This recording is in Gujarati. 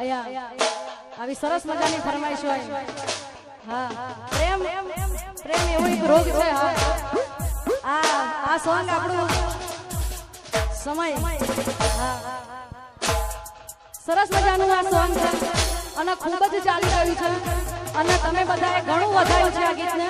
અહીંયા આવી સરસ મજાની ફરમાઈશ હોય હા. પ્રેમ પ્રેમ એવો એક રોગ છે, હા. આ આ સોંગ આપણું સમય. હા. સરસ મજાનું આ સોંગ છે. અને ખૂબ જ ચાલી રહ્યું છે. અને તમે બધાએ ઘણું વધાર્યું છે આ ગીતને.